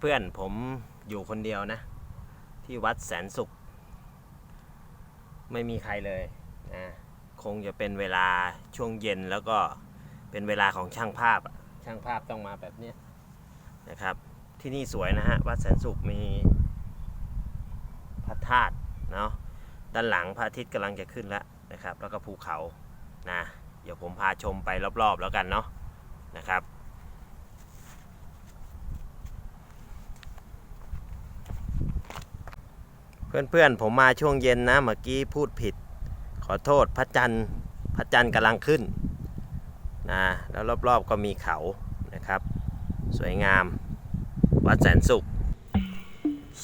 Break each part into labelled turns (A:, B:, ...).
A: เพื่อนๆผมอยู่คนเดียวนะ ที่วัดแสนสุข ไม่มีใครเลยนะคงจะเป็นเวลาช่วงเย็นแล้วก็เป็นเวลาของช่างภาพช่างภาพต้องมาแบบนี้นะครับ ที่นี่สวยนะฮะ วัดแสนสุขมีพระธาตุเนาะด้านหลังพระอาทิตย์กำลังจะขึ้นแล้วนะครับ แล้วก็ภูเขานะเดี๋ยวผมพาชมไปรอบๆแล้วกันเนาะนะครับ เพื่อนๆผมมาช่วงเย็นนะเมื่อกี้พูดผิด ขอโทษพระจันทร์พระจันทร์กำลังขึ้นนะแล้วรอบๆก็มีเขานะครับ สวยงาม วัดแสนสุข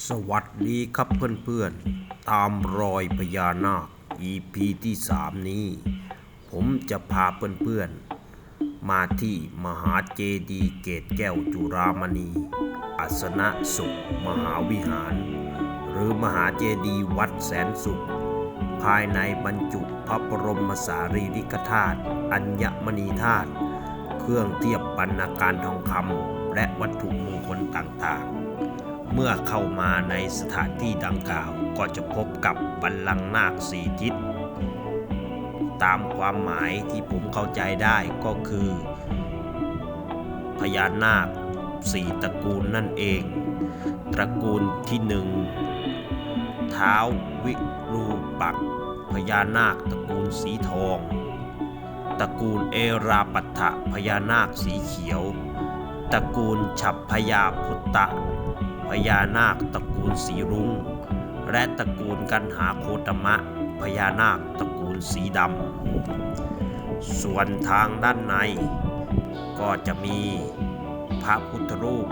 B: สวัสดีครับเพื่อนๆ ตามรอยพญานาค EP ที่ 3 นี้ ผมจะพาเพื่อนๆ มาที่มหาเจดีย์เกตแก้วจุรามณีอาสนะสุข มหาวิหาร หรือมหาเจดีย์วัดแสนสุข ภายในบรรจุพระบรมสารีริกธาตุอัญมณีธาตุเครื่องเทียบบรรณาการทองคำและวัตถุมงคลต่างๆ เมื่อเข้ามาในสถานที่ดังกล่าวก็จะพบกับบัลลังก์นาคสีทิศตามความหมายที่ผมเข้าใจได้ก็คือ พญานาคสี่ตระกูลนั่นเอง ตระกูลที่หนึ่ง ท้าว วิรูปักษ์พญานาคตระกูลสีทอง ตระกูลเอราปัฏะพญานาคสีเขียว ตระกูลฉับพยาพุตตะ พญานาคตระกูลสีรุง้ง และตระกูลกันหาโคตมะ พญานาคตระกูลสีดำ ส่วนทางด้านใน ก็จะมีพระพุทธรูป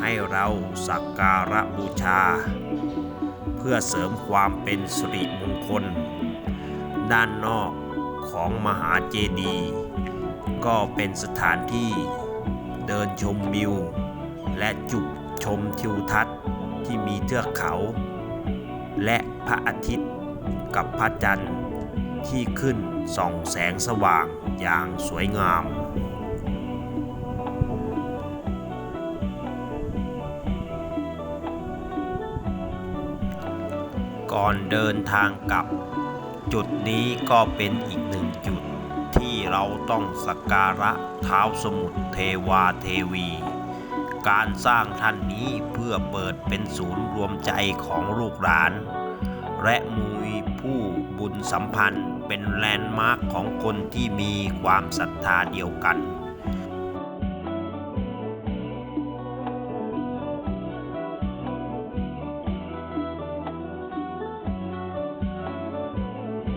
B: ให้เราสักการะบูชา พื่อเสริมความเป็นสิริมงคล ด้านนอกของมหาเจดีย์ก็เป็นสถานที่เดินชมวิว และจุดชมทิวทัศน์ที่มีเทือกเขา และพระอาทิตย์กับพระจันทร์ที่ขึ้นส่องแสงสว่างอย่างสวยงาม ก่อนเดินทางกลับ จุดนี้ก็เป็นอีกหนึ่งจุดที่เราต้องสักการะเท้าสมุทรเทวาเทวี การสร้างท่านนี้เพื่อเปิดเป็นศูนย์รวมใจของลูกหลาน และมุยผู้บุญสัมพันธ์เป็นแลนด์มาร์คของคนที่มีความศรัทธาเดียวกัน